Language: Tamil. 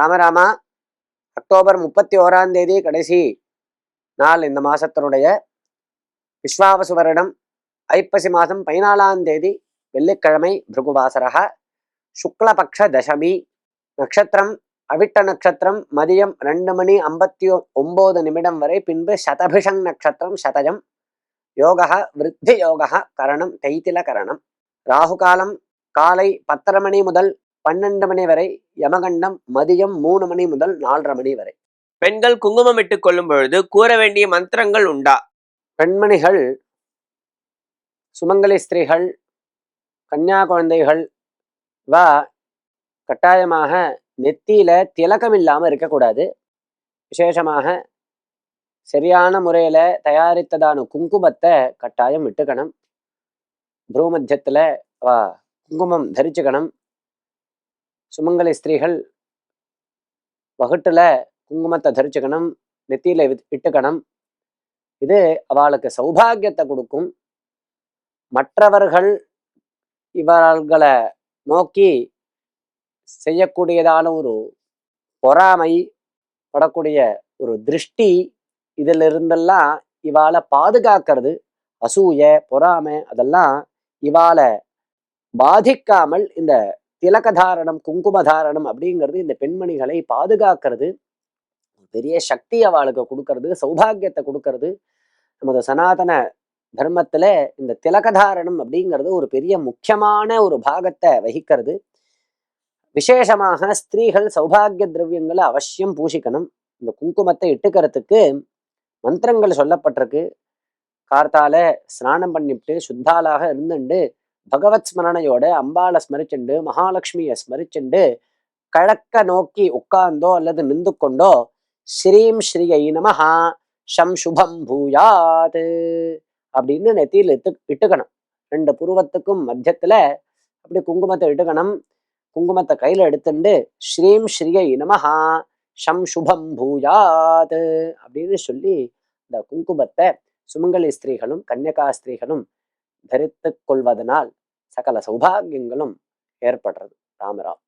ராமராமா அக்டோபர் முப்பத்தி ஓராம் தேதி கடைசி நாள் இந்த மாதத்தினுடைய விஸ்வாவசு வருடம். ஐப்பசி மாதம் பதினாலாம் தேதி வெள்ளிக்கிழமை பிருகுவாசரக சுக்லபக்ஷ தசமி நட்சத்திரம் அவிட்ட நட்சத்திரம் மதியம் ரெண்டு மணி ஐம்பத்தி ஒம்பது நிமிடம் வரை பின்பு சதபிஷங் நட்சத்திரம் சதஜம் யோகா விருத்தி யோகா கரணம் தைத்தில கரணம். ராகு காலம் காலை பத்தரை மணி முதல் பன்னெண்டு மணி வரை யமகண்டம் மதியம் மூணு மணி முதல் நாலரை மணி வரை. பெண்கள் குங்குமம் இட்டுக் கொள்ளும் பொழுது கூற வேண்டிய மந்திரங்கள் உண்டா? பெண்மணிகள் சுமங்கலி ஸ்திரீகள் கன்னியா குழந்தைகள் வா கட்டாயமாக நெத்தியில திலகம் இல்லாம இருக்கக்கூடாது. விசேஷமாக சரியான முறையில தயாரித்ததான குங்குமத்தை கட்டாயம் விட்டுக்கணும் புரூமத்தியத்துல வா குங்குமம் தரிச்சுக்கணும். சுமங்கலி ஸ்திரீகள் வகுட்டுல குங்குமத்தை தரிச்சுக்கணும் நெத்தியில இட்டுக்கணும். இது அவளுக்கு சௌபாகியத்தை கொடுக்கும். மற்றவர்கள் இவர்களை நோக்கி செய்யக்கூடியதான ஒரு பொறாமை படக்கூடிய ஒரு திருஷ்டி இதுல இருந்தெல்லாம் இவாளை பாதுகாக்கிறது. அசூய பொறாமை அதெல்லாம் இவாளை பாதிக்காமல் இந்த திலகதாரணம் குங்குமதாரணம் அப்படிங்கிறது இந்த பெண்மணிகளை பாதுகாக்கிறது. பெரிய சக்தி அவளுக்கு கொடுக்கறது சௌபாகியத்தை கொடுக்கறது. நமது சனாதன தர்மத்துல இந்த திலகதாரணம் அப்படிங்கிறது ஒரு பெரிய முக்கியமான ஒரு பாகத்தை வகிக்கிறது. விசேஷமாக ஸ்திரீகள் சௌபாகிய திரவியங்களை அவசியம் பூசிக்கணும் இந்த குங்குமத்தை இட்டுக்கிறதுக்கு மந்திரங்கள் சொல்லப்பட்டிருக்கு. கார்த்தால ஸ்நானம் பண்ணிவிட்டு சுத்தாலாக இருந்துண்டு பகவத் ஸ்மரணையோட அம்பாளை ஸ்மரிச்சுண்டு மகாலட்சுமியை ஸ்மரிச்சுண்டு கிழக்க நோக்கி உட்கார்ந்தோ அல்லது நின்று கொண்டோ ஸ்ரீம் ஸ்ரீயை நமஹா ஷம் சுபம் பூயாது அப்படின்னு நெத்தியில் இட்டு இட்டுக்கணும். ரெண்டு புருவத்துக்கும் மத்தியத்துல அப்படி குங்குமத்தை இட்டுக்கணும். குங்குமத்தை கையில எடுத்துண்டு ஸ்ரீம் ஸ்ரீயை நமஹா ஷம் சுபம் பூயாது அப்படின்னு சொல்லி இந்த குங்குமத்தை சுமங்கலி ஸ்திரீகளும் கன்னியகா ஸ்திரீகளும் தரித்து கொள்வதனால் சகல சௌபாகியங்களும் ஏற்படுறது. ராமராம்